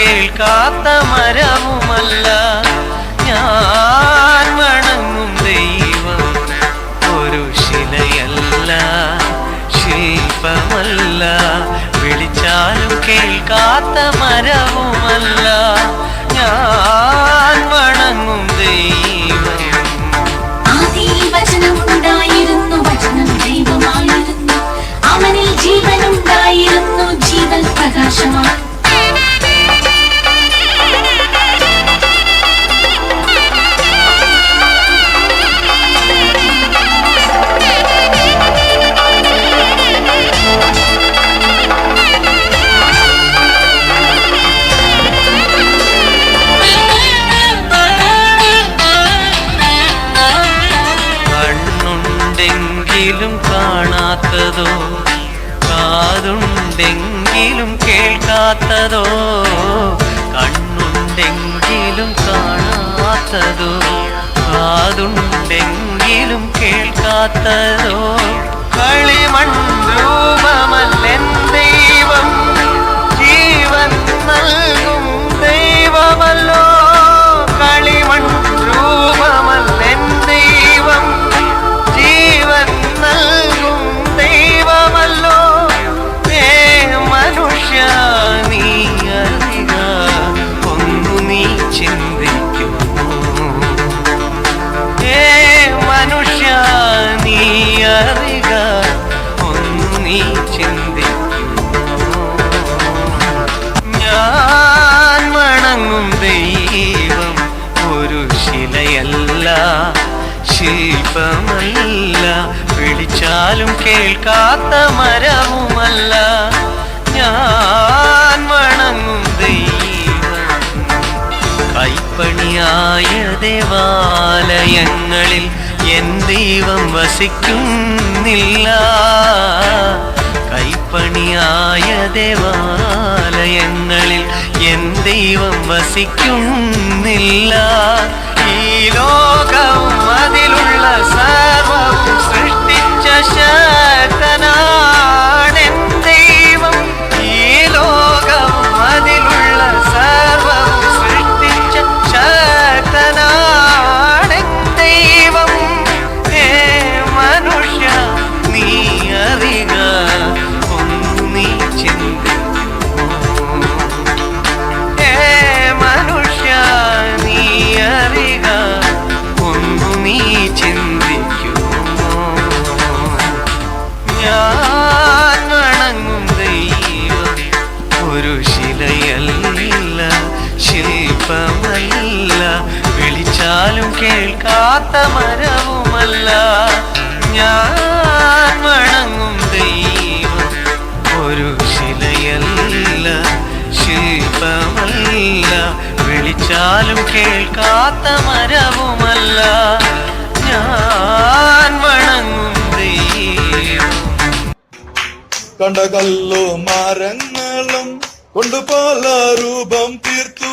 കേൾക്കാത്ത മരവുമല്ല. ഞാൻ വണങ്ങും ദൈവം ഒരു ശിലയല്ല ശില്പമല്ല. വിളിച്ചാലും കേൾക്കാത്ത മരവുമല്ല. ഞാൻ വണങ്ങും ദൈവം. വചനം ജീവനുണ്ടായിരുന്നു ജീവൻ പ്രകാശമാണ് കേൾക്കാത്തതോ കണ്ണുണ്ടെങ്കിലും കാണാത്തതോ കാതുണ്ടെങ്കിലും കേൾക്കാത്തതോ കളിമൺ വിളിച്ചാലും കേൾക്കാത്ത മരവുമല്ല. ഞാൻ വണങ്ങും ദൈവം. കൈപ്പണിയായ ദേവാലയങ്ങളിൽ എൻ ദൈവം വസിക്കുന്നില്ല. കൈപ്പണിയായ ദേവാലയങ്ങളിൽ എൻ ദൈവം വസിക്കുന്നില്ല. ഈ ലോകം അതിലുള്ള സർവവും আশা কানা കേൾക്കാത്ത മരവുമല്ല. ഞാൻ വണങ്ങും ദൈവം. ഒരു ശിലയല്ല ശില്പമല്ല. വിളിച്ചാലും കേൾക്കാത്ത മരവുമല്ല. ഞാൻ വണങ്ങും ദൈവം. കണ്ട കല്ലു മരങ്ങളും കൊണ്ടുപോല രൂപം തീർത്തു.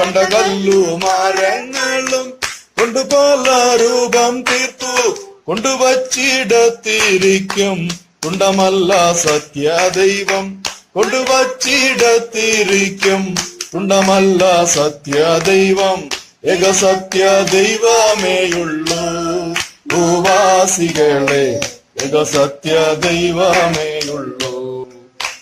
കണ്ട കല്ലു മരങ്ങളും കൊണ്ടുപോല രൂപം തീർത്തു. കൊണ്ടുവച്ചിടത്തിരിക്കും തുണ്ടമല്ല സത്യ ദൈവം കൊണ്ടുവച്ചിടത്തിരിക്കും തുണ്ടമല്ല സത്യ ദൈവം ഏക സത്യ ദൈവമേയുള്ളൂ ഭൂവാസികളെ ഏക സത്യ ദൈവമേയുള്ളൂ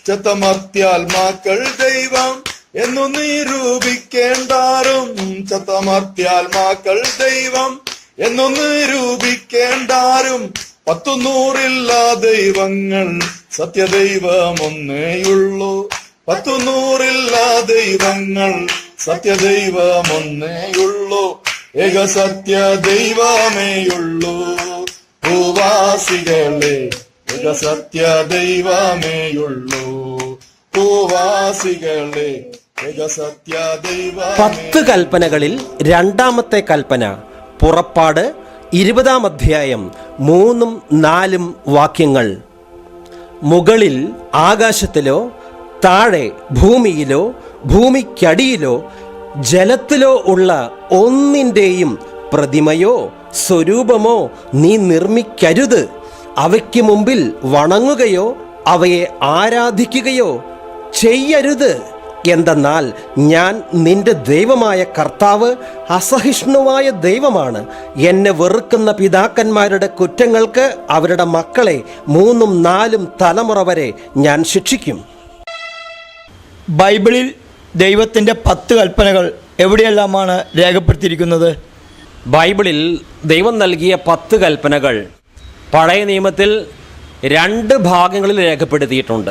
ചത്തമർത്യാത്മാക്കൾ ദൈവം. എന്നു നിരൂപിക്കേണ്ടാരും ചത്തമർത്യാത്മാക്കൾ ദൈവം. എന്നു നിരൂപിക്കേണ്ടാരും പത്തു നൂറില്ല ദൈവങ്ങൾ സത്യദൈവം ഒന്നേയുള്ളൂ പത്തു നൂറില്ല ദൈവങ്ങൾ സത്യദൈവം ഒന്നേയുള്ളൂ ഏക സത്യ ദൈവമേയുള്ളൂ. ഭൂവാസികളെ ഏക സത്യ ദൈവമേയുള്ളൂ. സത്യ പത്ത് കൽപ്പനകളിൽ രണ്ടാമത്തെ കൽപ്പന പുറപ്പാട് ഇരുപതാം അധ്യായം മൂന്നും നാലും വാക്യങ്ങൾ. മുകളിൽ ആകാശത്തിലോ താഴെ ഭൂമിയിലോ ഭൂമിക്കടിയിലോ ജലത്തിലോ ഉള്ള ഒന്നിന്റെയും പ്രതിമയോ സ്വരൂപമോ നീ നിർമ്മിക്കരുത്. അവയ്ക്ക് മുമ്പിൽ വണങ്ങുകയോ അവയെ ആരാധിക്കുകയോ ചെയ്യരുത്. എന്തെന്നാൽ ഞാൻ നിന്റെ ദൈവമായ കർത്താവ് അസഹിഷ്ണുവായ ദൈവമാണ്. എന്നെ വെറുക്കുന്ന പിതാക്കന്മാരുടെ കുറ്റങ്ങൾക്ക് അവരുടെ മക്കളെ മൂന്നും നാലും തലമുറ വരെ ഞാൻ ശിക്ഷിക്കും. ബൈബിളിൽ ദൈവത്തിന്റെ പത്ത് കൽപ്പനകൾ എവിടെയെല്ലാമാണ് രേഖപ്പെടുത്തിയിരിക്കുന്നത്? ബൈബിളിൽ ദൈവം നൽകിയ പത്ത് കൽപ്പനകൾ പഴയ നിയമത്തിൽ രണ്ട് ഭാഗങ്ങളിൽ രേഖപ്പെടുത്തിയിട്ടുണ്ട്.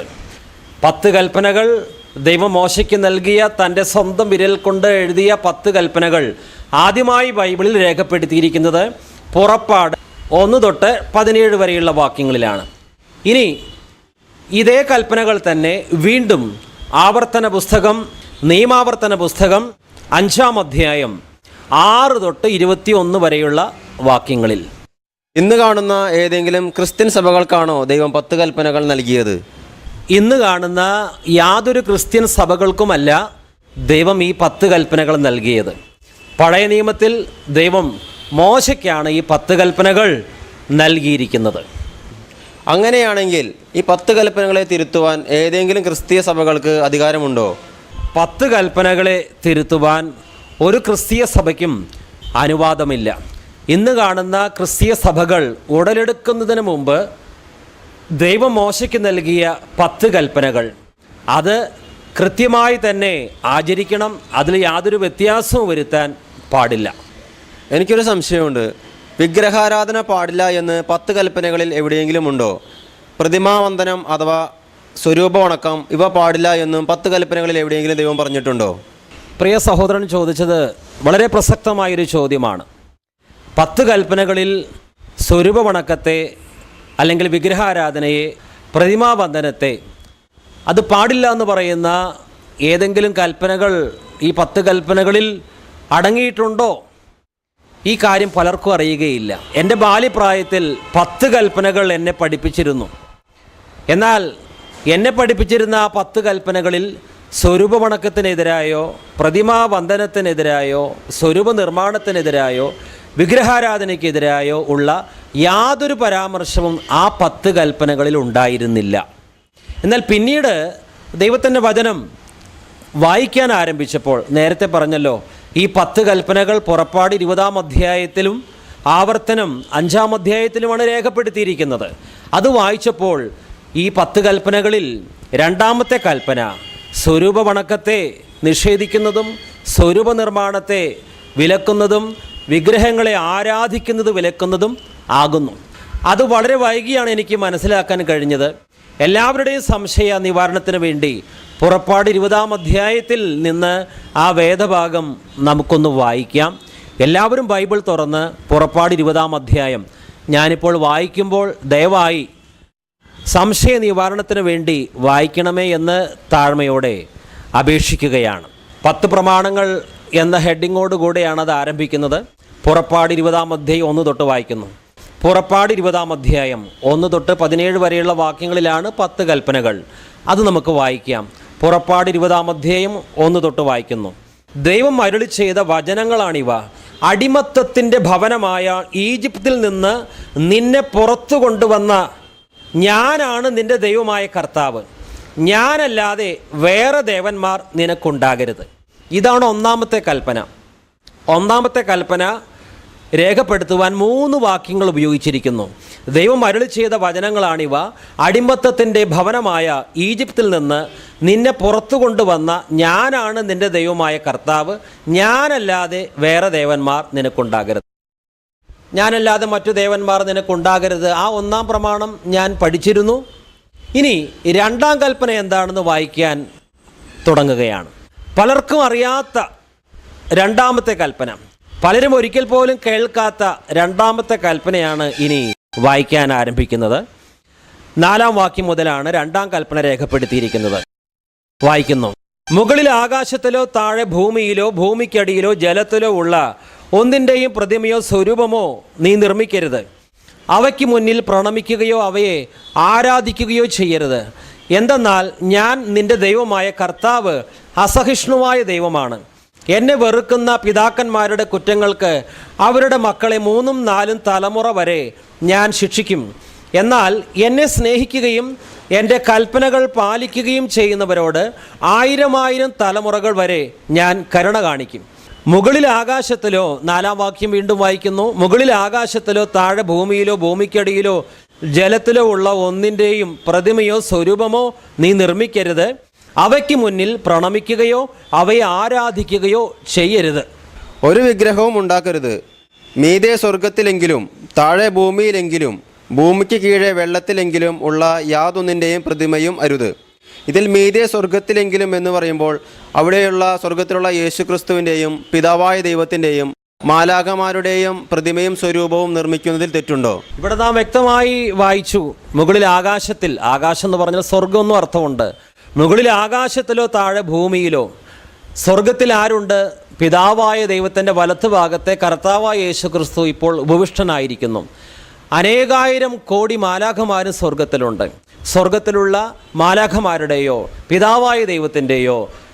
പത്ത് കൽപ്പനകൾ ദൈവം മോശയ്ക്ക് നൽകിയ തന്റെ സ്വന്തം വിരൽ കൊണ്ട് എഴുതിയ പത്ത് കൽപ്പനകൾ ആദ്യമായി ബൈബിളിൽ രേഖപ്പെടുത്തിയിരിക്കുന്നത് പുറപ്പാട് ഒന്ന് തൊട്ട് പതിനേഴ് വരെയുള്ള വാക്യങ്ങളിലാണ്. ഇനി ഇതേ കൽപ്പനകൾ തന്നെ വീണ്ടും ആവർത്തന പുസ്തകം നിയമാവർത്തന പുസ്തകം അഞ്ചാം അധ്യായം ആറ് തൊട്ട് ഇരുപത്തി ഒന്ന് വരെയുള്ള വാക്യങ്ങളിൽ. ഇന്ന് കാണുന്ന ഏതെങ്കിലും ക്രിസ്ത്യൻ സഭകൾക്കാണോ ദൈവം പത്ത് കൽപ്പനകൾ നൽകിയത്? ഇന്ന് കാണുന്ന യാതൊരു ക്രിസ്ത്യൻ സഭകൾക്കുമല്ല ദൈവം ഈ പത്ത് കൽപ്പനകൾ നൽകിയത്. പഴയ നിയമത്തിൽ ദൈവം മോശയ്ക്കാണ് ഈ പത്ത് കൽപ്പനകൾ നൽകിയിരിക്കുന്നത്. അങ്ങനെയാണെങ്കിൽ ഈ പത്ത് കൽപ്പനകളെ തിരുത്തുവാൻ ഏതെങ്കിലും ക്രിസ്തീയ സഭകൾക്ക് അധികാരമുണ്ടോ? പത്ത് കൽപ്പനകളെ തിരുത്തുവാൻ ഒരു ക്രിസ്തീയ സഭയ്ക്കും അനുവാദമില്ല. ഇന്ന് കാണുന്ന ക്രിസ്തീയ സഭകൾ ഉടലെടുക്കുന്നതിന് മുമ്പ് ദൈവം മോശയ്ക്ക് നൽകിയ പത്ത് കൽപ്പനകൾ. അത് കൃത്യമായി തന്നെ ആചരിക്കണം അതിൽ യാതൊരു വ്യത്യാസവും വരുത്താൻ പാടില്ല. എനിക്കൊരു സംശയമുണ്ട്. വിഗ്രഹാരാധന പാടില്ല എന്ന് പത്ത് കൽപ്പനകളിൽ എവിടെയെങ്കിലും ഉണ്ടോ? പ്രതിമാവന്ദനം അഥവാ സ്വരൂപ വണക്കം ഇവ പാടില്ല എന്നും പത്ത് കൽപ്പനകളിൽ എവിടെയെങ്കിലും ദൈവം പറഞ്ഞിട്ടുണ്ടോ? പ്രിയ സഹോദരൻ ചോദിച്ചത് വളരെ പ്രസക്തമായൊരു ചോദ്യമാണ്. പത്ത് കൽപ്പനകളിൽ സ്വരൂപവണക്കത്തെ അല്ലെങ്കിൽ വിഗ്രഹാരാധനയെ പ്രതിമാബന്ധനത്തെ അത് പാടില്ല എന്ന് പറയുന്ന ഏതെങ്കിലും കൽപ്പനകൾ ഈ പത്ത് കൽപ്പനകളിൽ അടങ്ങിയിട്ടുണ്ടോ? ഈ കാര്യം പലർക്കും അറിയുകയില്ല. എന്റെ ബാല്യപ്രായത്തിൽ പത്ത് കൽപ്പനകൾ എന്നെ പഠിപ്പിച്ചിരുന്നു. എന്നാൽ എന്നെ പഠിപ്പിച്ചിരുന്ന ആ പത്ത് കൽപ്പനകളിൽ സ്വരൂപമണക്കത്തിനെതിരായോ പ്രതിമാബന്ധനത്തിനെതിരായോ സ്വരൂപ നിർമ്മാണത്തിനെതിരായോ വിഗ്രഹാരാധനയ്ക്കെതിരായോ ഉള്ള യാതൊരു പരാമർശവും ആ പത്ത് കൽപ്പനകളിൽ ഉണ്ടായിരുന്നില്ല. എന്നാൽ പിന്നീട് ദൈവത്തിന്റെ വചനം വായിക്കാൻ ആരംഭിച്ചപ്പോൾ നേരത്തെ പറഞ്ഞല്ലോ ഈ പത്ത് കൽപ്പനകൾ പുറപ്പാട് ഇരുപതാം അധ്യായത്തിലും ആവർത്തനം അഞ്ചാം അധ്യായത്തിലുമാണ് രേഖപ്പെടുത്തിയിരിക്കുന്നത്. അത് വായിച്ചപ്പോൾ ഈ പത്ത് കൽപ്പനകളിൽ രണ്ടാമത്തെ കൽപ്പന സ്വരൂപ വണക്കത്തെ നിഷേധിക്കുന്നതും സ്വരൂപ നിർമ്മാണത്തെ വിലക്കുന്നതും വിഗ്രഹങ്ങളെ ആരാധിക്കുന്നത് വിലക്കുന്നതും ആകുന്നു. അത് വളരെ വൈകിയാണ് എനിക്ക് മനസ്സിലാക്കാൻ കഴിഞ്ഞത്. എല്ലാവരുടെയും സംശയ നിവാരണത്തിന് വേണ്ടി പുറപ്പാട് ഇരുപതാം അധ്യായത്തിൽ നിന്ന് ആ വേദഭാഗം നമുക്കൊന്ന് വായിക്കാം. എല്ലാവരും ബൈബിൾ തുറന്ന് പുറപ്പാട് ഇരുപതാം അധ്യായം. ഞാനിപ്പോൾ വായിക്കുമ്പോൾ ദയവായി സംശയ നിവാരണത്തിന് വേണ്ടി വായിക്കണമേ എന്ന് താഴ്മയോടെ അപേക്ഷിക്കുകയാണ്. പത്ത് പ്രമാണങ്ങൾ എന്ന ഹെഡിങ്ങോടുകൂടെയാണ് അത് ആരംഭിക്കുന്നത്. പുറപ്പാട് ഇരുപതാം അധ്യായം ഒന്ന് തൊട്ട് വായിക്കുന്നു. പുറപ്പാട് ഇരുപതാം അധ്യായം ഒന്ന് തൊട്ട് പതിനേഴ് വരെയുള്ള വാക്യങ്ങളിലാണ് പത്ത് കൽപ്പനകൾ. അത് നമുക്ക് വായിക്കാം. പുറപ്പാട് ഇരുപതാം അധ്യായം ഒന്ന് തൊട്ട് വായിക്കുന്നു. ദൈവം അരുളി ചെയ്ത വചനങ്ങളാണിവ. അടിമത്തത്തിന്റെ ഭവനമായ ഈജിപ്തിൽ നിന്ന് നിന്നെ പുറത്തു കൊണ്ടുവന്ന ഞാനാണ് നിന്റെ ദൈവമായ കർത്താവ്. ഞാനല്ലാതെ വേറെ ദേവന്മാർ നിനക്കുണ്ടാകരുത്. ഇതാണ് ഒന്നാമത്തെ കൽപ്പന. ഒന്നാമത്തെ കൽപ്പന രേഖപ്പെടുത്തുവാൻ മൂന്ന് വാക്യങ്ങൾ ഉപയോഗിച്ചിരിക്കുന്നു. ദൈവം അരുളി ചെയ്ത വചനങ്ങളാണിവ. അടിമത്തത്തിന്റെ ഭവനമായ ഈജിപ്തിൽ നിന്ന് നിന്നെ പുറത്തു കൊണ്ടുവന്ന ഞാനാണ് നിന്റെ ദൈവമായ കർത്താവ്. ഞാനല്ലാതെ വേറെ ദേവന്മാർ നിനക്കുണ്ടാകരുത്. ഞാനല്ലാതെ മറ്റു ദേവന്മാർ നിനക്കുണ്ടാകരുത്. ആ ഒന്നാം പ്രമാണം ഞാൻ പഠിച്ചിരുന്നു. ഇനി രണ്ടാം കൽപ്പന എന്താണെന്ന് വായിക്കാൻ തുടങ്ങുകയാണ്. പലർക്കും അറിയാത്ത രണ്ടാമത്തെ കൽപ്പന. പലരും ഒരിക്കൽ പോലും കേൾക്കാത്ത രണ്ടാമത്തെ കൽപ്പനയാണ് ഇനി വായിക്കാൻ ആരംഭിക്കുന്നത്. നാലാം വാക്യം മുതലാണ് രണ്ടാം കൽപ്പന രേഖപ്പെടുത്തിയിരിക്കുന്നത്. വായിക്കുന്നു. മുകളിൽ ആകാശത്തിലോ താഴെ ഭൂമിയിലോ ഭൂമിക്കടിയിലോ ജലത്തിലോ ഉള്ള ഒന്നിന്റെയും പ്രതിമയോ സ്വരൂപമോ നീ നിർമ്മിക്കരുത്. അവയ്ക്ക് മുന്നിൽ പ്രണമിക്കുകയോ അവയെ ആരാധിക്കുകയോ ചെയ്യരുത്. എന്തെന്നാൽ ഞാൻ നിന്റെ ദൈവമായ കർത്താവ് അസഹിഷ്ണുവായ ദൈവമാണ്. എന്നെ വെറുക്കുന്ന പിതാക്കന്മാരുടെ കുറ്റങ്ങൾക്ക് അവരുടെ മക്കളെ മൂന്നും നാലും തലമുറ വരെ ഞാൻ ശിക്ഷിക്കും. എന്നാൽ എന്നെ സ്നേഹിക്കുകയും എന്റെ കൽപ്പനകൾ പാലിക്കുകയും ചെയ്യുന്നവരോട് ആയിരം ആയിരം തലമുറകൾ വരെ ഞാൻ കരുണ കാണിക്കും. മുകളിൽ ആകാശത്തിലോ നാലാം വാക്യം വീണ്ടും വായിക്കുന്നു മുകളിൽ ആകാശത്തിലോ താഴെ ഭൂമിയിലോ ഭൂമിക്കടിയിലോ ജലത്തിലോ ഉള്ള ഒന്നിന്റെയും പ്രതിമയോ സ്വരൂപമോ നീ നിർമ്മിക്കരുത്. അവയ്ക്ക് മുന്നിൽ പ്രണമിക്കുകയോ അവയെ ആരാധിക്കുകയോ ചെയ്യരുത്. ഒരു വിഗ്രഹവും ഉണ്ടാക്കരുത്. മീതെ സ്വർഗത്തിലെങ്കിലും താഴെ ഭൂമിയിലെങ്കിലും ഭൂമിക്ക് കീഴെ വെള്ളത്തിലെങ്കിലും ഉള്ള യാതൊന്നിന്റെയും പ്രതിമയും അരുത്. ഇതിൽ മീതെ സ്വർഗത്തിലെങ്കിലും എന്ന് പറയുമ്പോൾ അവിടെയുള്ള സ്വർഗത്തിലുള്ള യേശുക്രിസ്തുവിന്റെയും പിതാവായ ദൈവത്തിന്റെയും മാലാഖമാരുടെയും പ്രതിമയും സ്വരൂപവും നിർമ്മിക്കുന്നതിൽ തെറ്റുണ്ടോ? ഇവിടെ നാം വ്യക്തമായി വായിച്ചു മുകളിൽ ആകാശത്തിൽ ആകാശം എന്ന് പറഞ്ഞാൽ സ്വർഗം എന്നും അർത്ഥമുണ്ട്. മുകളിൽ ആകാശത്തിലോ താഴെ ഭൂമിയിലോ സ്വർഗത്തിൽ ആരുണ്ട്? പിതാവായ ദൈവത്തിന്റെ വലത്ത് ഭാഗത്തെ കർത്താവായ യേശു ക്രിസ്തു ഇപ്പോൾ ഉപവിഷ്ടനായിരിക്കുന്നു. അനേകായിരം കോടി മാലാഖമാരും സ്വർഗത്തിലുണ്ട്. സ്വർഗത്തിലുള്ള മാലാഖമാരുടെയോ പിതാവായ ദൈവത്തിന്റെയോ